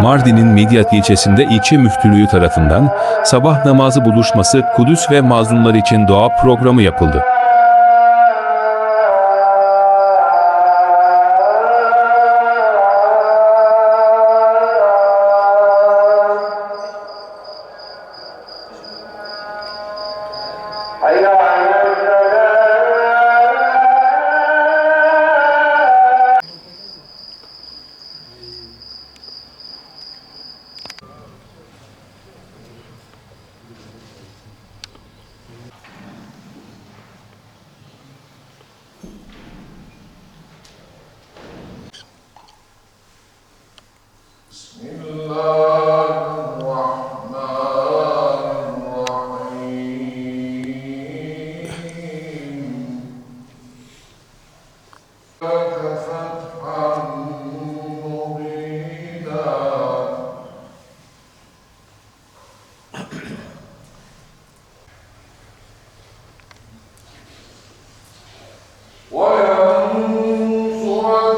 Mardin'in Midyat ilçesinde ilçe müftülüğü tarafından sabah namazı buluşması Kudüs ve mazlumlar için dua programı yapıldı.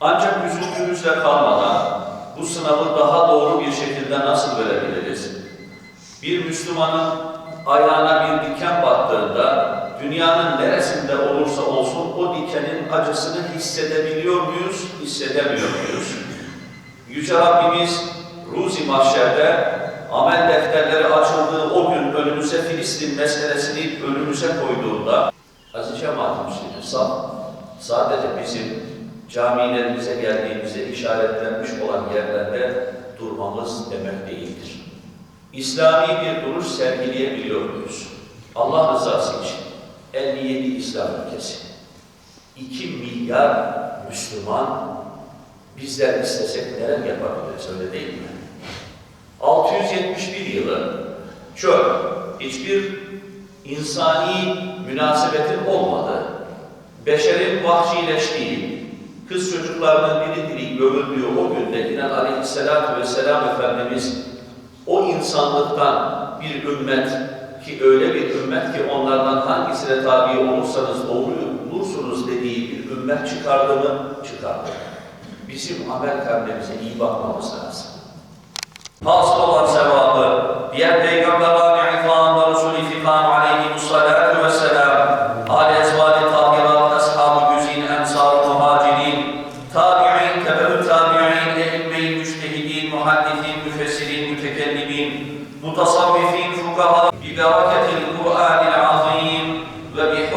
Ancak üzüntümüzle kalmadan bu sınavı daha doğru bir şekilde nasıl verebiliriz? Bir Müslümanın ayağına bir diken battığında dünyanın neresinde olursa olsun o dikenin acısını hissedebiliyor muyuz, hissedemiyor muyuz? Yüce Rabbimiz Ruzi Mahşer'de amel defterleri açıldığı o gün önümüze Filistin meselesini önümüze koyduğunda Aziz cemaat Müslüman, sa- sadece bizim camilerimize geldiğimizde işaretlenmiş olan yerlerde durmamız demek değildir. İslami bir duruş sergileyebiliyor muyuz? Allah rızası için 57 İslam ülkesi, 2 milyar Müslüman bizler istesek neler yapabiliriz öyle değil mi? 671 yılı çöl, hiçbir insani münasebetin olmadığı, beşerin vahşileştiği, kız çocuklarının diri diri gömüldüğü o günde inen aleyhissalatü vesselam Efendimiz o insanlıktan bir ümmet ki öyle bir ümmet ki onlardan hangisine tabi olursanız doğru bulursunuz dediği bir ümmet çıkardı mı? Çıkardı. Bizim amel karnemize iyi bakmamız lazım. Hasıl olan sevabı, diğer peygamberlerin ifan ve Resulü fikan aleyhimussalatu vesselam, âle ezvâli tahirat, ashab-ı güzin, ensar-ı muhacirin, tabi'in, tebe-ü tabi'in, ehimme-i müştehidin, muhaddithin, müfessirin, mütekellimin, mutasavvifin, fukaha, bi bereketil Kur'anil azim ve bi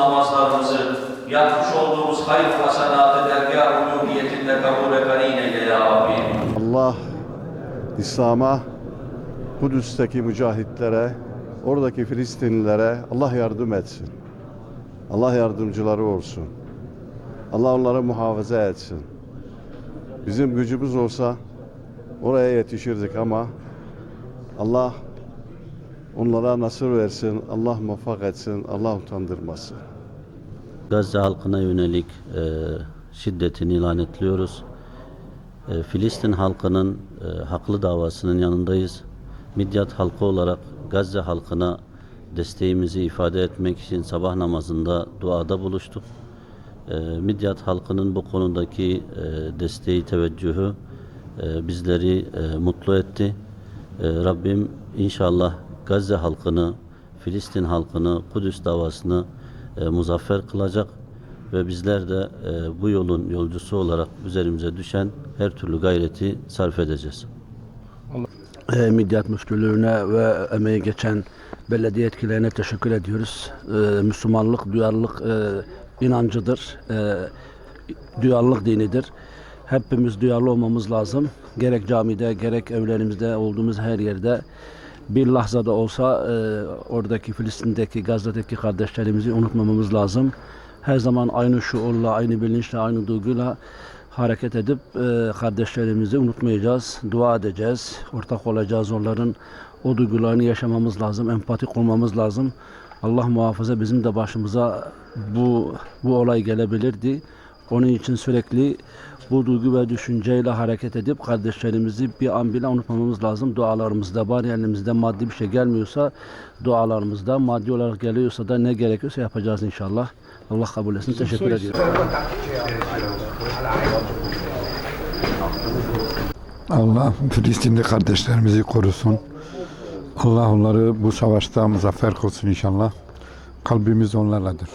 namazlarımızı, yapmış olduğumuz hayır hasenatı dergâh uluhiyetinde kabul karin eyle ya Rabbi. Allah İslam'a, Kudüs'teki mücahitlere, oradaki Filistinlilere Allah yardım etsin. Allah yardımcıları olsun. Allah onları muhafaza etsin. Bizim gücümüz olsa oraya yetişirdik ama Allah onlara nasır versin, Allah muvaffak etsin, Allah utandırmasın. Gazze halkına yönelik e, şiddetini lanetliyoruz. E, Filistin halkının e, haklı davasının yanındayız. Midyat halkı olarak Gazze halkına desteğimizi ifade etmek için sabah namazında duada buluştuk. E, Midyat halkının bu konudaki e, desteği, teveccühü e, bizleri e, mutlu etti. E, Rabbim inşallah Gazze halkını, Filistin halkını, Kudüs davasını e, muzaffer kılacak ve bizler de e, bu yolun yolcusu olarak üzerimize düşen her türlü gayreti sarf edeceğiz. e, Midyat Müftülüğüne ve emeği geçen belediye etkilerine teşekkür ediyoruz. Ee, Müslümanlık, duyarlılık e, inancıdır. E, duyarlılık dinidir. Hepimiz duyarlı olmamız lazım. Gerek camide, gerek evlerimizde olduğumuz her yerde bir lahzada olsa e, oradaki Filistin'deki, Gazze'deki kardeşlerimizi unutmamamız lazım. Her zaman aynı şuurla, aynı bilinçle, aynı duyguyla hareket edip e, kardeşlerimizi unutmayacağız, dua edeceğiz, ortak olacağız onların o duygularını yaşamamız lazım, empatik olmamız lazım. Allah muhafaza bizim de başımıza bu bu olay gelebilirdi. Onun için sürekli bu duygu ve düşünceyle hareket edip kardeşlerimizi bir an bile unutmamamız lazım. Dualarımızda var elimizde maddi bir şey gelmiyorsa dualarımızda maddi olarak geliyorsa da ne gerekiyorsa yapacağız inşallah. Allah kabul etsin. Teşekkür ediyorum. Allah Filistinli kardeşlerimizi korusun. Allah onları bu savaşta muzaffer kılsın inşallah. Kalbimiz onlarladır.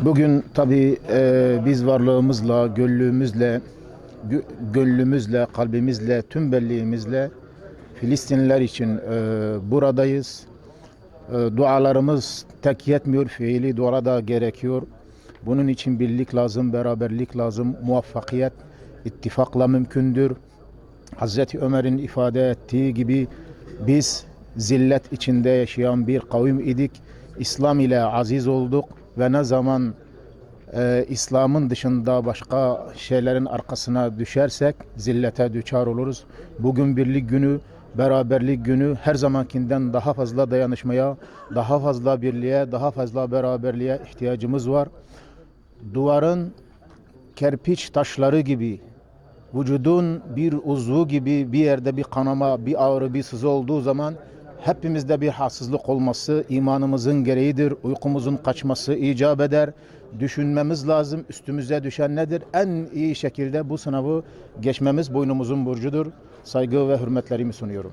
Bugün tabii e, biz varlığımızla, gönlümüzle, gö- gönlümüzle, kalbimizle, tüm belliğimizle Filistinliler için e, buradayız. E, dualarımız tek yetmiyor, fiili dua da gerekiyor. Bunun için birlik lazım, beraberlik lazım, muvaffakiyet ittifakla mümkündür. Hazreti Ömer'in ifade ettiği gibi biz zillet içinde yaşayan bir kavim idik. İslam ile aziz olduk ve ne zaman e, İslam'ın dışında başka şeylerin arkasına düşersek zillete düçar oluruz. Bugün birlik günü, beraberlik günü her zamankinden daha fazla dayanışmaya, daha fazla birliğe, daha fazla beraberliğe ihtiyacımız var. Duvarın kerpiç taşları gibi vücudun bir uzvu gibi bir yerde bir kanama, bir ağrı, bir sızı olduğu zaman hepimizde bir hassızlık olması imanımızın gereğidir. Uykumuzun kaçması icap eder. Düşünmemiz lazım. Üstümüze düşen nedir? En iyi şekilde bu sınavı geçmemiz boynumuzun burcudur. Saygı ve hürmetlerimi sunuyorum.